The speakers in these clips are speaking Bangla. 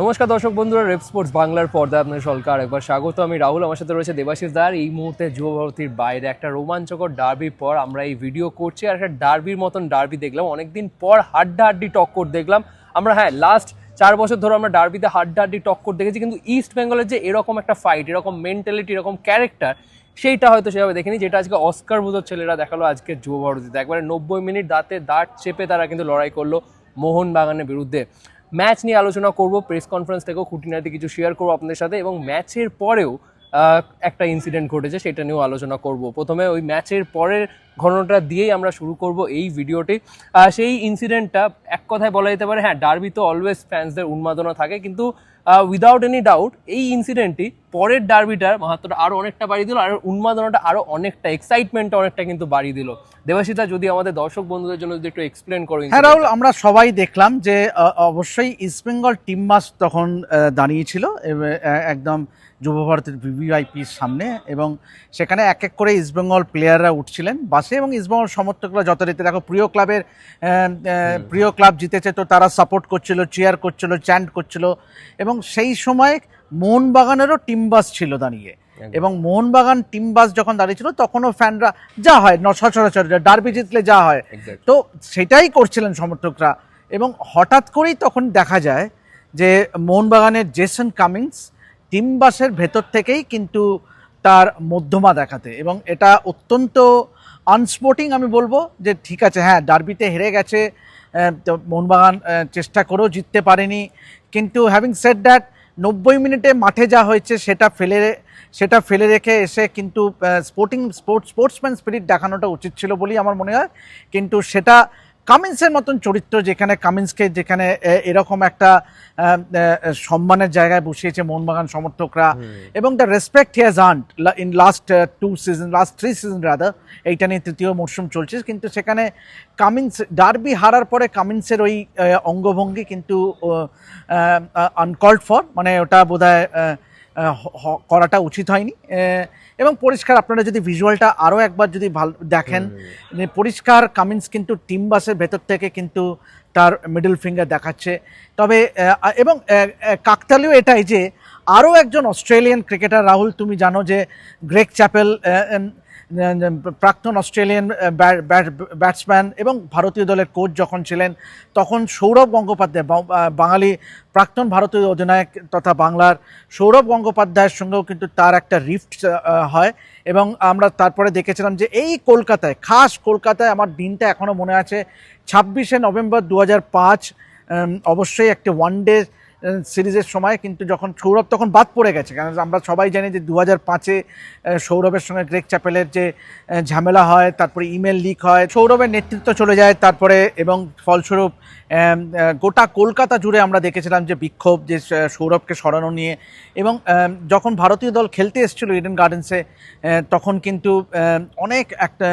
নমস্কার দর্শক বন্ধুরা, রেপ স্পোর্টস বাংলার পর্দায় আপনাদের সরকার একবার স্বাগত। আমি রাহুল, আমার সাথে রয়েছে দেবাশিস দার। এই মুহূর্তে যুব ভারতীর বাইরে একটা রোমাঞ্চকর ডার্বির পর আমরা এই ভিডিও করছি আর একটা ডার্বির মতন ডার্বি দেখলাম। অনেকদিন পর হাড্ডা হাড্ডাহাড্ডি টক্কর দেখলাম। আমরা হ্যাঁ লাস্ট চার বছর ধরে আমরা ডার্বিতে হাড্ডা হাড্ডাহাড্ডি টক্কর দেখেছি, কিন্তু ইস্ট বেঙ্গলের যে এরকম একটা ফাইট এরকম মেন্টালিটি এরকম ক্যারেক্টার সেইটা হয়তো সেভাবে দেখিনি, যেটা আজকে অস্কার বুঝোর ছেলেরা দেখাল আজকে যুব ভারতীতে একবারে নব্বই মিনিট দাঁতে দাঁত চেপে তারা কিন্তু লড়াই করল মোহন বাগানের বিরুদ্ধে। ম্যাচ নিয়ে আলোচনা করব প্রেস কনফারেন্স থেকেও খুঁটিনাটি কিছু শেয়ার করব আপনাদের সাথে এবং ম্যাচের পরেও একটা ইনসিডেন্ট ঘটেছে, সেটা নিয়েও আলোচনা করব। প্রথমে ওই ম্যাচের পরের ঘটনাটা দিয়েই আমরা শুরু করব এই ভিডিওটি। সেই ইনসিডেন্টটা এক কথায় বলা যেতে পারে হ্যাঁ ডার্বি তো অলওয়েজ ফ্যান্সদের উন্মাদনা থাকে, কিন্তু উইদাউট এনি ডাউট এই ইনসিডেন্টটি পরের ডার্বিটার মাহাত্মটা আরও অনেকটা বাড়িয়ে দিল আর উন্মাদনাটা আরও অনেকটা এক্সাইটমেন্টটা অনেকটা কিন্তু বাড়িয়ে দিল। দেবাশিতা যদি আমাদের দর্শক বন্ধুদের জন্য যদি একটু এক্সপ্লেন করো হ্যাঁ রাহুল আমরা সবাই দেখলাম যে অবশ্যই ইস্টবেঙ্গল টিম মাস তখন দাঁড়িয়েছিল একদম যুব ভারতের ভিভিআইপির সামনে এবং সেখানে এক এক করে ইস্টবেঙ্গল প্লেয়াররা উঠছিলেন বাসে এবং ইস্টবেঙ্গল সমর্থকরা যথারীতি দেখো প্রিয় ক্লাবের প্রিয় ক্লাব জিতেছে তো তারা সাপোর্ট করছিল চেয়ার করছিল চ্যান্ট করছিল এবং সেই সময় মোহনবাগানেরও টিম বাস ছিল দাঁড়িয়ে। এবং মোহনবাগান টিম বাস যখন দাঁড়িয়েছিল তখনও ফ্যানরা যা হয় ন সচরাচর ডার্বি জিতলে যা হয়। তো সেটাই করছিলেন সমর্থকরা। এবং হঠাৎ করেই তখন দেখা যায় যে মোহনবাগানের জেসন কামিংস টিম বাসের ভেতর থেকেই কিন্তু তার মধ্যমা দেখাতে। এবং এটা অত্যন্ত আনস্পোর্টিং আমি বলব যে ঠিক আছে হ্যাঁ ডার্বিতে হেরে গেছে তো মোহনবাগান চেষ্টা করেও জিততে পারেনি। কিন্তু হ্যাভিং সেড দ্যাট নব্বই মিনিটে মাঠে যা হয়েছে সেটা ফেলে সেটা ফেলে রেখে এসে কিন্তু স্পোর্টিং স্পোর্টস স্পোর্টসম্যান স্পিরিট দেখানোটা উচিত ছিল বলেই আমার মনে হয়। কিন্তু সেটা কামিন্সের মতন চরিত্র যেখানে কামিন্সকে যেখানে এরকম একটা সম্মানের জায়গায় বসিয়েছে মোহনবাগান সমর্থকরা এবং the respect he has earned in last two season last three season rather এইটা নিয়ে তৃতীয় মরশুম চলছে। কিন্তু সেখানে কামিন্স ডার্বি হারার পরে কামিন্সের ওই অঙ্গভঙ্গি কিন্তু আনকল্ড ফর মানে ওটা বোধহয় করাটা উচিত হয়নি। এবং পরিষ্কার আপনারা যদি ভিজুয়ালটা আরও একবার যদি ভালো দেখেন পরিষ্কার কামিন্স কিন্তু টিম বাসের ভেতর থেকে কিন্তু তার মিডল ফিঙ্গার দেখাচ্ছে। তবে এবং কাকতালীয় এটাই যে আরও একজন অস্ট্রেলিয়ান ক্রিকেটার রাহুল তুমি জানো যে গ্রেক চ্যাপেল প্রাক্তন অস্ট্রেলিয়ান ব্যাটসম্যান এবং ভারতীয় দলের কোচ যখন ছিলেন, তখন সৌরভ গঙ্গোপাধ্যায় বাঙালি প্রাক্তন ভারতীয় অধিনায়ক তথা বাংলার সৌরভ গঙ্গোপাধ্যায়ের সঙ্গেও কিন্তু তার একটা রিফট হয় এবং আমরা তারপরে দেখেছিলাম যে এই কলকাতায়, খাস কলকাতায় আমার দিনটা এখনও মনে আছে, ছাব্বিশে নভেম্বর দু অবশ্যই একটা ওয়ান ডে সিরিজের সময়, কিন্তু যখন সৌরভ তখন বাদ পড়ে গেছে। কারণ আমরা সবাই জানি যে দু হাজার পাঁচে সৌরভের সঙ্গে গ্রেক চ্যাপেলের যে ঝামেলা হয়, তারপরে ইমেল লিক হয়, সৌরভের নেতৃত্ব চলে যায় তারপরে, এবং ফলস্বরূপ গোটা কলকাতা জুড়ে আমরা দেখেছিলাম যে বিক্ষোভ, যে সৌরভকে সরানো নিয়ে। এবং যখন ভারতীয় দল খেলতে এসেছিল ইডেন গার্ডেন্সে তখন কিন্তু অনেক একটা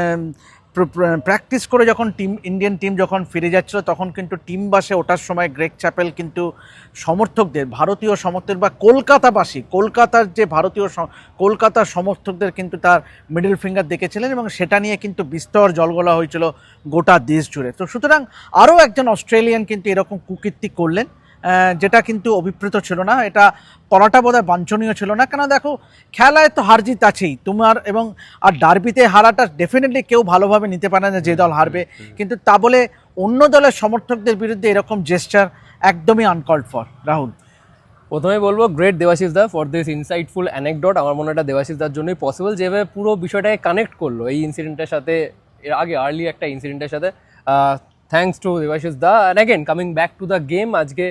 প্র্যাকটিস করে যখন টিম ইন্ডিয়ান টিম যখন ফিরে যাচ্ছিল, তখন কিন্তু টিম বাসে ওঠার সময় গ্রেক চ্যাপেল কিন্তু সমর্থকদের, ভারতীয় সমর্থক বা কলকাতাবাসী, কলকাতার যে ভারতীয় কলকাতার সমর্থকদের কিন্তু তার মিডল ফিঙ্গার দেখেছিলেন এবং সেটা নিয়ে কিন্তু বিস্তর জলগোলা হয়েছিল গোটা দেশ জুড়ে। তো সুতরাং আরও একজন অস্ট্রেলিয়ান কিন্তু এরকম কুকীর্তি করলেন। যেটা কিন্তু অভিপ্রেত ছিল না, এটা করাটা বোধহয় বাঞ্ছনীয় ছিল না। কেন দেখো, খেলায় তো হার জিত আছেই, তোমার এবং আর ডার্বিতে হারাটা ডেফিনেটলি কেউ ভালোভাবে নিতে পারে না যে দল হারবে। কিন্তু তা বলে অন্য দলের সমর্থকদের বিরুদ্ধে এরকম জেস্টার একদমই আনকল্ড ফর রাহুল। প্রথমে বলব great Debashish da for this insightful anecdote আমার মনে হয় দেবাশিস দার জন্যই পসিবল যেভাবে পুরো বিষয়টাকে কানেক্ট করল এই ইনসিডেন্টের সাথে, এর আগে আর্লি একটা ইনসিডেন্টের সাথে। Thanks to Debashish da. And again coming back to the game আজকে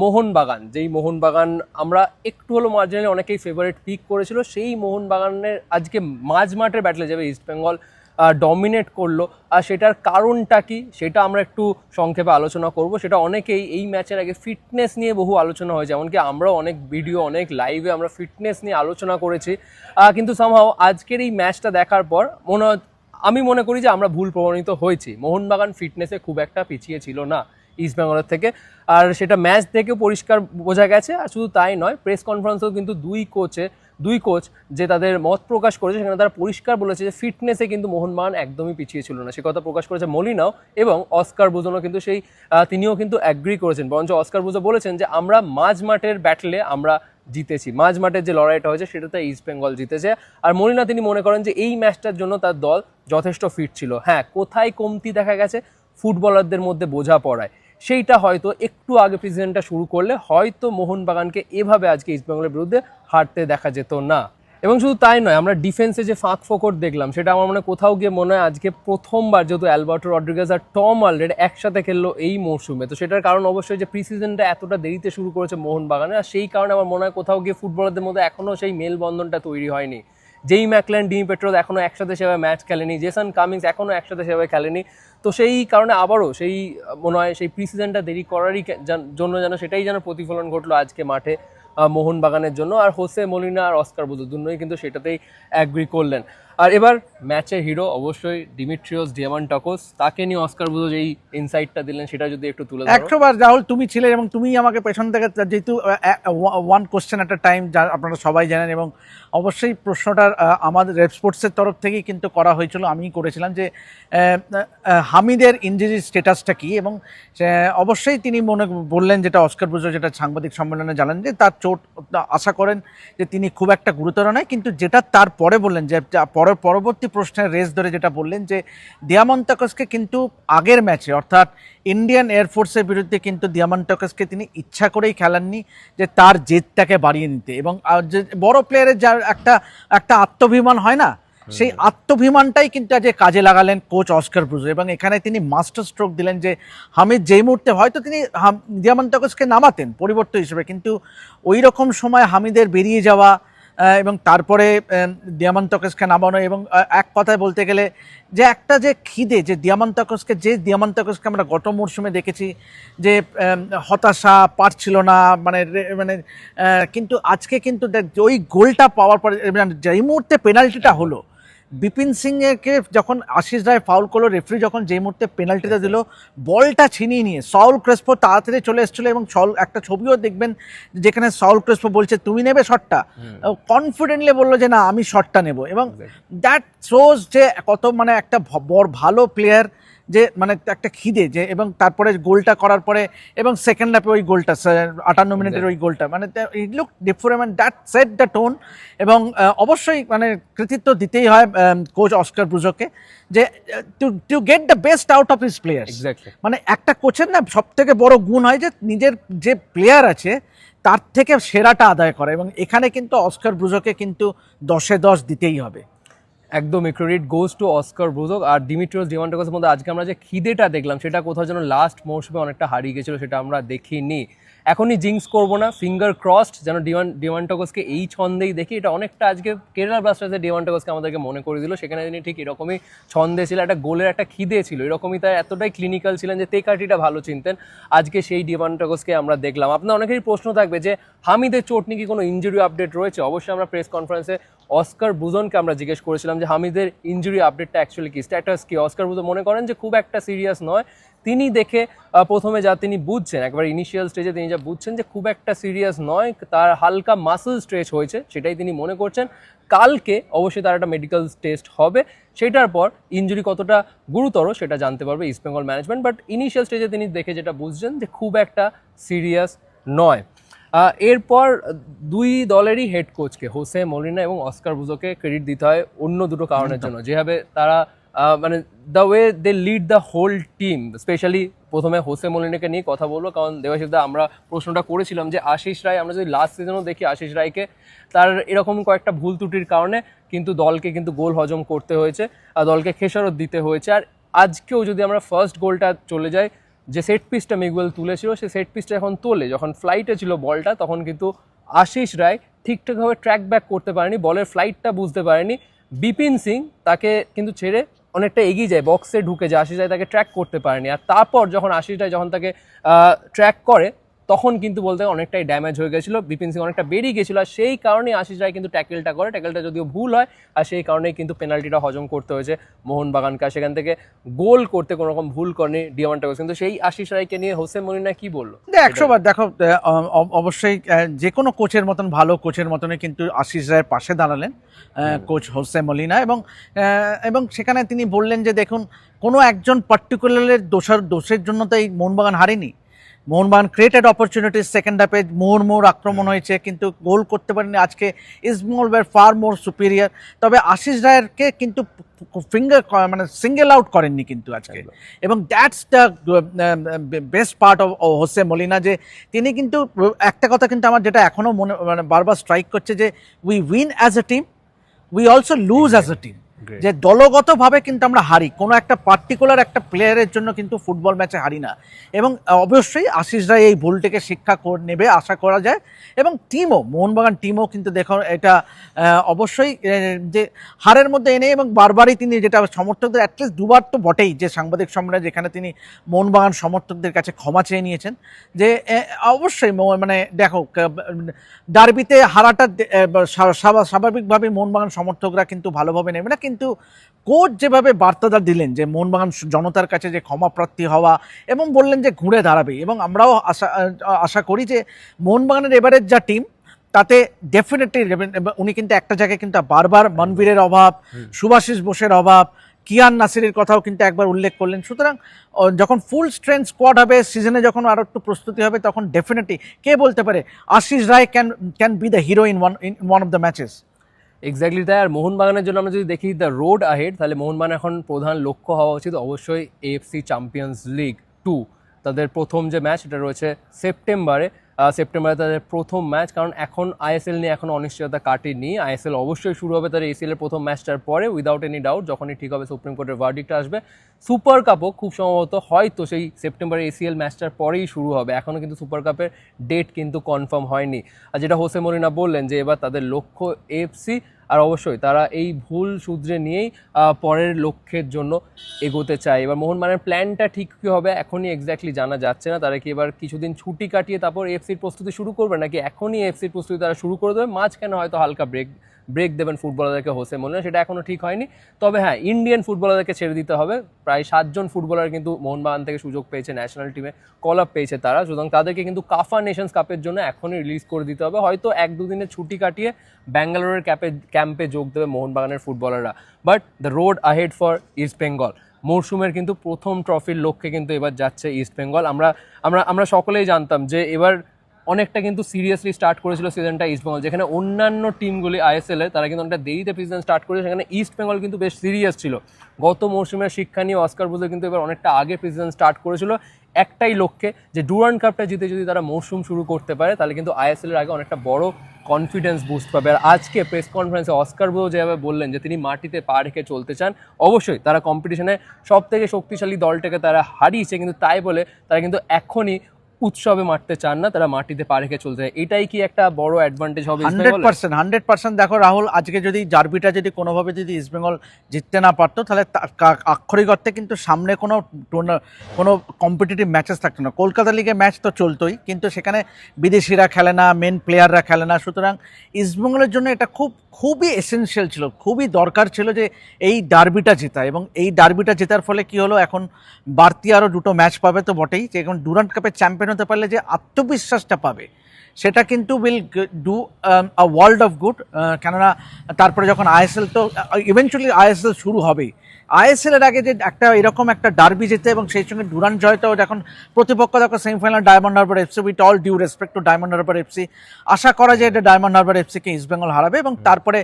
মোহনবাগান, যেই মোহনবাগান আমরা একটু হলো মার্জিনালি অনেকেই ফেভারিট পিক করেছিল, সেই মোহনবাগানের আজকে মাঝ মাঠের ব্যাটলে যাবে ইস্ট বেঙ্গল ডমিনেট করল। আর সেটার কারণটা কি? সেটা আমরা একটু সংক্ষেপে আলোচনা করব। সেটা অনেকেই এই ম্যাচের আগে ফিটনেস নিয়ে বহু আলোচনা হয়েছে, এমনকি আমরাও অনেক ভিডিও অনেক লাইভে আমরা ফিটনেস নিয়ে আলোচনা করেছি। কিন্তু সামহাও আজকের এই ম্যাচটা দেখার পর মনে আমি মনে করি যে আমরা ভুল প্রমাণিত হয়েছি। মোহনবাগান ফিটনেসে খুব একটা পিছিয়ে ছিল না। ইস্ট বেঙ্গলের থেকে। আর সেটা ম্যাচ দেখেও পরিষ্কার বোঝা গেছে, আর শুধু তাই নয়, প্রেস কনফারেন্সেও কিন্তু দুই কোচে দুই কোচ যে তাদের মত প্রকাশ করেছে, সেখানে তারা পরিষ্কার বলেছে যে ফিটনেসে কিন্তু মোহনবাগান একদমই পিছিয়ে ছিল না। সে কথা প্রকাশ করেছে মলিনাও এবং অস্কার বুজনও কিন্তু সেই তিনিও কিন্তু অ্যাগ্রি করেছেন। বরঞ্চ অস্কার বুজো বলেছেন যে, আমরা মাঝ মাঠের ব্যাটলে আমরা জিতেছি। মাঝ মাঠের যে লড়াইটা হয়েছে, সেটাতে ইস্ট বেঙ্গল জিতেছে। আর মলিনা, তিনি মনে করেন যে, এই ম্যাচটার জন্য তার দল যথেষ্ট ফিট ছিল। হ্যাঁ কোথায় কমতি দেখা গেছে? ফুটবলারদের মধ্যে বোঝা পড়ায় সেইটা হয়তো একটু আগে প্রেসিডেন্টটা শুরু করলে হয়তো মোহনবাগানকে এভাবে আজকে ইস্টবেঙ্গলের বিরুদ্ধে হারতে দেখা যেত না। এবং শুধু তাই নয়, আমরা ডিফেন্সে যে ফাঁক ফোকর দেখলাম, সেটা আমার মনে কোথাও গিয়ে মনে হয় আজকে প্রথমবার যেহেতু অ্যালবার্টো রড্রিগেজ আর টম অলরেড একসাথে খেললো এই মরশুমে তো সেটার কারণ অবশ্যই যে প্রিসিজনটা এতটা দেরিতে শুরু করেছে মোহনবাগানে, আর সেই কারণে আমার মনে হয় কোথাও গিয়ে ফুটবলারদের মধ্যে এখনও সেই মেলবন্ধনটা তৈরি হয়নি। যেই ম্যাকল্যান্ড ডিমি পেট্রোল এখনও একসাথে সেভাবে ম্যাচ খেলেনি, জেসন কামিংস এখনও একসাথে সেভাবে খেলেনি। তো সেই কারণে আবারও সেই, মনে হয় সেই প্রি সিজনটা দেরি করারই জন্য যেন সেটাই যেন প্রতিফলন ঘটলো আজকে মাঠে মোহনবাগানের জন্য। আর হোসে মলিনা আর অস্কার বুধুর জন্যই কিন্তু সেটাতেই অ্যাগ্রি করলেন। আর এবার ম্যাচের হিরো অবশ্যই ডিমিট্রিওস ডিয়ামান্টাকোস। তাকে নিয়ে অস্কার বুধু যেই ইনসাইটটা দিলেন সেটা যদি একটু তুলে ধরো। একশো বার রাহুল তুমি ছিলে এবং তুমি আমাকে পেছন থেকে যেহেতু ওয়ান কোশ্চেন একটা টাইম যা আপনারা সবাই জানেন এবং অবশ্যই প্রশ্নটার আহ, আমাদের স্পোর্টসের তরফ থেকেই কিন্তু করা হয়েছিল। আমিই করেছিলাম যে হামিদের ইঞ্জুরি স্টেটাসটা কি এবং অবশ্যই তিনি মনে বললেন যেটা অস্কার বুজো যেটা সাংবাদিক সম্মেলনে জানান যে তার চোট আশা করেন যে তিনি খুব একটা গুরুতর নয় কিন্তু যেটা তারপরে বললেন যে যা পরের পরবর্তী প্রশ্নের রেস ধরে যেটা বললেন যে দিয়ামন্তাকসকে কিন্তু আগের ম্যাচে অর্থাৎ ইন্ডিয়ান এয়ারফোর্সের বিরুদ্ধে কিন্তু দিয়ামন্তাকসকে তিনি ইচ্ছা করেই খেলাননি যে তার জেদটাকে বাড়িয়ে নিতে। এবং যে বড় প্লেয়ারের যার একটা একটা আত্মভিমান হয় না সেই আত্মভিমানটাই কিন্তু আজ কাজে লাগালেন কোচ অস্কার ব্রুজো। এবং এখানে তিনি মাস্টার স্ট্রোক দিলেন যে হামিদ যেই মুহূর্তে হয়তো তিনি দিয়ামন্তাকসকে নামাতেন পরিবর্তন হিসেবে কিন্তু ওই রকম সময় হামিদের বেরিয়ে যাওয়া এবং তারপরে দিয়ামান্তকসকে নামানো এবং এক কথায় বলতে গেলে যে একটা যে খিদে, যে দিয়ামান্তকসকে যে দিয়ামান্তকসকে আমরা গত মরশুমে দেখেছি যে হতাশা, পারছিল না মানে মানে কিন্তু আজকে কিন্তু ওই গোলটা পাওয়ার পরে মানে যেই মুহূর্তে পেনাল্টিটা হলো বিপিন সিংকে যখন আশিস রায় ফাউল করল রেফারি যখন যে মুহূর্তে পেনাল্টিটা দিল বলটা ছিনিয়ে নিয়ে সাউল ক্রেসপো তাড়াতাড়ি চলে এসেছিল এবং সল একটা ছবিও দেখবেন যেখানে সাউল ক্রেসপো বলছে তুমি নেবে শটটা কনফিডেন্টলি বলল যে না আমি শটটা নেব। এবং দ্যাট শোজ যে কত মানে একটা বড় ভালো প্লেয়ার যে মানে একটা খিদে যে এবং তারপরে গোলটা করার পরে এবং সেকেন্ড হাফে ওই গোলটা আটান্ন মিনিটের ওই গোলটা। মানে it look different that set the tone এবং অবশ্যই মানে কৃতিত্ব দিতেই হয় কোচ অস্কার ব্রুজোকে যে to to get the best out of his players exactly মানে একটা কোচের না সব থেকে বড় গুণ হয় যে নিজের যে প্লেয়ার আছে তার থেকে সেরাটা আদায় করে এবং এখানে কিন্তু অস্কার ব্রুজোকে কিন্তু দশে দশ দিতেই হবে। একদমই credit goes to Oscar Bruzon R Dimitrios ডিমান্টাকসের মধ্যে আজকে আমরা যে খিদেটা দেখলাম, সেটা কোথাও যেন লাস্ট মৌসুমে অনেকটা হারিয়ে গেছিল, সেটা আমরা দেখিনি। এখনই জিংস করব না ফিঙ্গার ক্রসড যেন ডিমান ডিমান্টাকসকে এই ছন্দেই দেখি। এটা অনেকটা আজকে কেরালা ব্লাস্টার্সের ডিমান্টাকসকে আমাদেরকে মনে করে দিল। সেখানে তিনি ঠিক এরকমই ছন্দে ছিল, একটা গোলের একটা খিদে ছিল। এরকমই তার এতটাই ক্লিনিক্যাল ছিলেন যে তেকাটিটা ভালো চিনতেন। আজকে সেই ডিমান্টাকসকে আমরা দেখলাম। আপনার অনেকেরই প্রশ্ন থাকবে যে হামিদের চোট নিয়ে কি কোনো ইঞ্জুরি আপডেট রয়েছে? অবশ্যই আমরা প্রেস কনফারেন্সে অস্কার বুজনকে আমরা জিজ্ঞেস করেছিলাম যে হামিদের ইঞ্জুরি আপডেটটা অ্যাকচুয়ালি কি? স্ট্যাটাস কি? অস্কার বুজন মনে করেন যে খুব একটা সিরিয়াস নয়। তিনি দেখে প্রথমে যা তিনি বুঝছেন, একবার ইনিশিয়াল স্টেজে তিনি যা বুঝছেন যে খুব একটা সিরিয়াস নয়, তার হালকা মাসেল স্ট্রেচ হয়েছে, সেটাই তিনি মনে করছেন। কালকে অবশ্যই তার একটা মেডিকেল টেস্ট হবে, সেটার পর ইঞ্জুরি কতটা গুরুতর সেটা জানতে পারবে East Bengal management but initial স্টেজে তিনি দেখে যেটা বুঝছেন যে খুব একটা সিরিয়াস নয়। এরপর দুই দলেরই হেড কোচকে হোসে মলিনা এবং অস্কার বুজোকে ক্রেডিট দিতে হয় অন্য দুটো কারণের জন্য। যেভাবে তারা মানে the way they lead the whole team specially প্রথমে হোসে মলিনাকে নিয়ে কথা বলব কারণ দেবাশিস দা আমরা প্রশ্নটা করেছিলাম যে আশিস রায় আমরা যদি লাস্ট সিজনও দেখি আশিস রায়কে তার এরকম কয়েকটা ভুল ত্রুটির কারণে কিন্তু দলকে কিন্তু গোল হজম করতে হয়েছে আর দলকে খেসারত দিতে হয়েছে। আর আজকেও যদি আমরা ফার্স্ট গোলটা চলে যাই যে সেট পিসটা মিগুয়েল তুলেছিল, সে সেট পিসটা এখন তোলে। যখন ফ্লাইটে ছিল বলটা, তখন কিন্তু আশিস রায় ঠিকঠাকভাবে ট্র্যাক ব্যাক করতে পারেনি, বলের ফ্লাইটটা বুঝতে পারেনি। বিপিন সিং তাকে কিন্তু ছেড়ে অনেকটা এগিয়ে যায় বক্সে ঢুকে যায়, আশিস রায় তাকে ট্র্যাক করতে পারেনি। আর তারপর যখন আশিস রায় যখন তাকে ট্র্যাক করে তখন কিন্তু বলতে অনেকটাই ড্যামেজ হয়ে গেছিল। বিপিন সিং অনেকটা বেরিয়ে গেছিল আর সেই কারণে আশিস রায় কিন্তু ট্যাকেলটা করে। ট্যাকেলটা যদিও ভুল হয় আর সেই কারণেই কিন্তু পেনাল্টিটা হজম করতে হয়েছে মোহনবাগানকে। সেখান থেকে গোল করতে কোনো রকম ভুল করেনি ডিয়ামান্টাগস কিন্তু সেই আশিস রায়কে নিয়ে হোসেন মলিনা কি বলল? একশো বার দেখো অবশ্যই যে কোনো কোচের মতন ভালো কোচের মতনই কিন্তু আশিস রায়ের পাশে দাঁড়ালেন কোচ হোসে মলিনা। এবং এবং সেখানে তিনি বললেন যে দেখুন কোনো একজন পার্টিকুলারের দোষার দোষের জন্য তো এই মোহনবাগান হারেনি। মোহনবাগান ক্রিয়েটেড অপরচুনিটিস সেকেন্ড হাফে মোর মোর আক্রমণ হয়েছে কিন্তু গোল করতে পারেনি আজকে ইসমল ওয়ার ফার মোর সুপিরিয়ার তবে আশিস রায়েরকে কিন্তু ফিঙ্গার মানে সিঙ্গেল আউট করেননি কিন্তু আজকে। এবং that's the best part of Jose Molina যে তিনি কিন্তু একটা কথা কিন্তু আমার যেটা এখনও মনে মানে বারবার স্ট্রাইক করছে যে we win as a team we also lose as a team যে দলগতভাবে কিন্তু আমরা হারি, কোনো একটা পার্টিকুলার একটা প্লেয়ারের জন্য কিন্তু ফুটবল ম্যাচে হারি না। এবং অবশ্যই আশিস রায় এই ভুলটিকে শিক্ষা নেবে, আশা করা যায়। এবং টিমও মোহনবাগান টিমও কিন্তু দেখো, এটা অবশ্যই যে হারের মধ্যে এনে এবং বারবারই তিনি যেটা সমর্থকদের অ্যাটলিস্ট দুবার তো বটেই, যে সাংবাদিক সম্মেলনে যেখানে তিনি মোহনবাগান সমর্থকদের কাছে ক্ষমা চেয়ে নিয়েছেন, যে অবশ্যই মানে দেখো ডার্বিতে হারাটা স্বাভাবিকভাবে মোহনবাগান সমর্থকরা কিন্তু ভালোভাবে নেবে না, কিন্তু কোচ যেভাবে বার্তাটা দিলেন যে মোহনবাগান জনতার কাছে যে ক্ষমা প্রার্থী হওয়া এবং বললেন যে ঘুরে দাঁড়াবে এবং আমরাও আশা আশা করি যে মোহনবাগানের এবারের যা টিম তাতে ডেফিনেটলি উনি কিন্তু একটা জায়গায় কিন্তু বারবার মনবীরের অভাব সুভাষিস বোসের অভাব কিয়ান নাসিরের কথাও কিন্তু একবার উল্লেখ করলেন। সুতরাং যখন ফুল স্ট্রেংথ স্কোয়াড হবে সিজনে যখন আরও একটু প্রস্তুতি হবে তখন ডেফিনেটলি কে বলতে পারে Ashish Rai can can be the hero in one in one of the matches exactly তাই আর মোহনবাগানের জন্য আমরা যদি দেখি দ্য রোড আহেড তাহলে মোহনবাগান এখন প্রধান লক্ষ্য হওয়া উচিত অবশ্যই এএফসি চ্যাম্পিয়ন্স লিগ টু তাদের প্রথম যে ম্যাচ এটা রয়েছে সেপ্টেম্বরে সেপ্টেম্বরে তাদের প্রথম ম্যাচ কারণ এখন আইএসএল নিয়ে এখন অনিশ্চয়তা কাটেনি। আইএসএল অবশ্যই শুরু হবে তাদের এসিএলের প্রথম ম্যাচটার পরে উইদাউট এনি ডাউট যখনই ঠিক হবে সুপ্রিম কোর্টের ভার্ডিকটা আসবে। সুপার কাপও খুব সম্ভবত হয়তো সেই সেপ্টেম্বরে এসিএল ম্যাচটার পরেই শুরু হবে। এখনও কিন্তু সুপার কাপের ডেট কিন্তু কনফার্ম হয়নি। আর যেটা হোসে মরিনা বললেন যে, এবার তাদের লক্ষ্য এফসি আর অবশ্যই তারা এই ভুল শুধরে নিয়েই পরের লক্ষ্যের জন্য এগোতে চায়। এবার মোহনবাগানের প্ল্যানটা ঠিক কী হবে এখনই এক্স্যাক্টলি জানা যাচ্ছে না। তারা কি এবার কিছুদিন ছুটি কাটিয়ে তারপর এফসির প্রস্তুতি শুরু করবে? নাকি এখনই এফসির প্রস্তুতি তারা শুরু করে দেবে? মাঝখানে হয়তো হালকা ব্রেক ব্রেক দেবেন ফুটবলারদেরকে হোসে হয় সেটা এখনও ঠিক হয়নি। তবে হ্যাঁ ইন্ডিয়ান ফুটবলারদেরকে ছেড়ে দিতে হবে। প্রায় সাতজন ফুটবলার কিন্তু মোহনবাগান থেকে সুযোগ পেয়েছে ন্যাশনাল টিমে কল আপ পেয়েছে তারা। সুতরাং তাদেরকে কিন্তু কাফা নেশনস কাপের জন্য এখনই রিলিজ করে দিতে হবে। হয়তো এক দুদিনের ছুটি কাটিয়ে ব্যাঙ্গালোরের ক্যাপে ক্যাম্পে যোগ দেবে মোহনবাগানের ফুটবলাররা but the road ahead for East Bengal মরশুমের কিন্তু প্রথম ট্রফির লক্ষ্যে কিন্তু এবার যাচ্ছে ইস্ট বেঙ্গল আমরা আমরা আমরা সকলেই জানতাম যে এবার অনেকটা কিন্তু সিরিয়াসলি স্টার্ট করেছিল সিজনটা ইস্ট বেঙ্গল যেখানে অন্যান্য টিমগুলি আইএসএল তারা কিন্তু অনেকটা দেরিতে সিজন স্টার্ট করেছে সেখানে ইস্ট বেঙ্গল কিন্তু বেশ সিরিয়াস ছিল। গত মৌসুমের শিক্ষা নিয়ে অস্কার বুঝে কিন্তু এবার অনেকটা আগে সিজন স্টার্ট করেছিল। একটাই লক্ষ্যে যে ডুরান কাপটা জিতে যদি তারা মৌসুম শুরু করতে পারে, তাহলে কিন্তু আইএসএল এর আগে অনেকটা বড় কনফিডেন্স বুস্ট পাবে। আর আজকে প্রেস কনফারেন্সে অস্কার বুঝো যেভাবে বললেন যে তিনি মাটিতে পা রেখে চলতে চান, অবশ্যই তারা কম্পিটিশনে সব থেকে শক্তিশালী দলটাকে তারা হারিয়েছে, কিন্তু তাই বলে তারা কিন্তু এখনই উৎসবে মারতে চান না, তারা মাটিতে পা রেখে চলতে চায়। এটাই কি একটা বড় অ্যাডভান্টেজ হবে হান্ড্রেড পার্সেন্ট হান্ড্রেড পার্সেন্ট দেখো রাহুল, আজকে যদি জার্বিটা যদি কোনোভাবে যদি ইস্টবেঙ্গল জিততে না পারতো, তাহলে আক্ষরিক অর্থে কিন্তু সামনে কোনো কোনো কম্পিটিটিভ ম্যাচেস থাকতো না। কলকাতা লিগে ম্যাচ তো চলতোই, কিন্তু সেখানে বিদেশিরা খেলে না মেন প্লেয়াররা খেলে না। সুতরাং ইস্টবেঙ্গলের জন্য এটা খুব, খুবই এসেনশিয়াল ছিল, খুবই দরকার ছিল যে এই ডার্বিটা জেতা। এবং এই ডার্বিটা জেতার ফলে কি হলো, এখন বাড়তি আরও দুটো ম্যাচ পাবে তো বটেই। যে এখন ডুরান্ট কাপের চ্যাম্পিয়ন হতে পারলে যে আত্মবিশ্বাসটা পাবে সেটা কিন্তু will do a world of good কেননা তারপরে যখন আইএসএল তো ইভেনচুয়ালি আইএসএল শুরু হবেই। আইএসএল এর আগে যে একটা এরকম একটা ডার্বি যেতে এবং সেই সঙ্গে ডুরান জয়টাও এখন প্রতিপক্ষ দেখো semifinal Diamond Harbour FC with all due respect to Diamond Harbour FC আশা করা যায় এটা ডায়মন্ড হারবার এফসিকে ইস্টবেঙ্গল হারাবে এবং তারপরে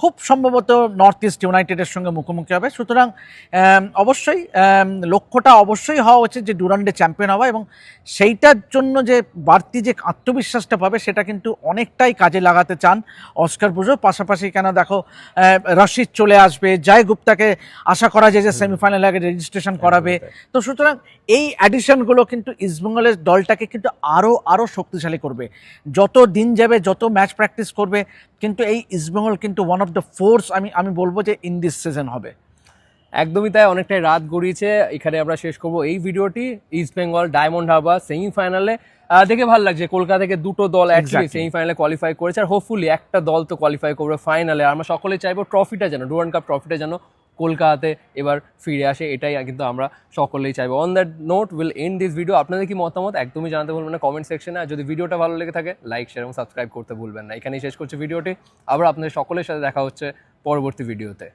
খুব সম্ভবত নর্থ ইস্ট ইউনাইটেডের সঙ্গে মুখোমুখি হবে। সুতরাং অবশ্যই লক্ষ্যটা অবশ্যই হওয়া উচিত যে ডুরান্ডে চ্যাম্পিয়ন হওয়া এবং সেইটার জন্য যে বাড়তি যে আত্মবিশ্বাসটা পাবে সেটা কিন্তু অনেকটাই কাজে লাগাতে চান অস্কার বুঝো পাশাপাশি কেন দেখো রশিদ চলে আসবে জয় গুপ্তাকে আশা করা যায় যে সেমিফাইনাল আগে রেজিস্ট্রেশন করাবে। তো সুতরাং এই অ্যাডিশনগুলো কিন্তু ইস্টবেঙ্গলের দলটাকে কিন্তু আরও আরও শক্তিশালী করবে। যত দিন যাবে যত ম্যাচ প্র্যাকটিস করবে কিন্তু এই ইস্টবেঙ্গল কিন্তু ওয়ান অফ দ্য ফোর্স আমি আমি বলব যে ইন দিস সিজন হবে। একদমই তাই অনেকটাই রাত গড়িয়েছে। এখানে আমরা শেষ করব এই ভিডিওটি ইস্ট বেঙ্গল ডায়মন্ড হারবার সেমিফাইনালে দেখে ভালো লাগছে কলকাতা থেকে দুটো দল অ্যাকচুয়ালি. সেমিফাইনালে কোয়ালিফাই করেছে আর হোপফুলি একটা দল তো কোয়ালিফাই করবে ফাইনালে আমরা সকলে চাইব ট্রফিটা যেন ডুরান কাপ ট্রফিটা যেন কলকাতাতে এবার ফিরে আসে, এটাই কিন্তু আমরা সকলেই চাইব। On that note will end this video আপনাদের কি মতামত? একদমই জানাতে ভুলবেন না কমেন্ট সেকশনে আর যদি ভিডিওটা ভালো লেগে থাকে লাইক শেয়ার এবং সাবস্ক্রাইব করতে ভুলবেন না। এখানেই শেষ করছি ভিডিওটি আবার আপনাদের সকলের সাথে দেখা হচ্ছে পরবর্তী ভিডিওতে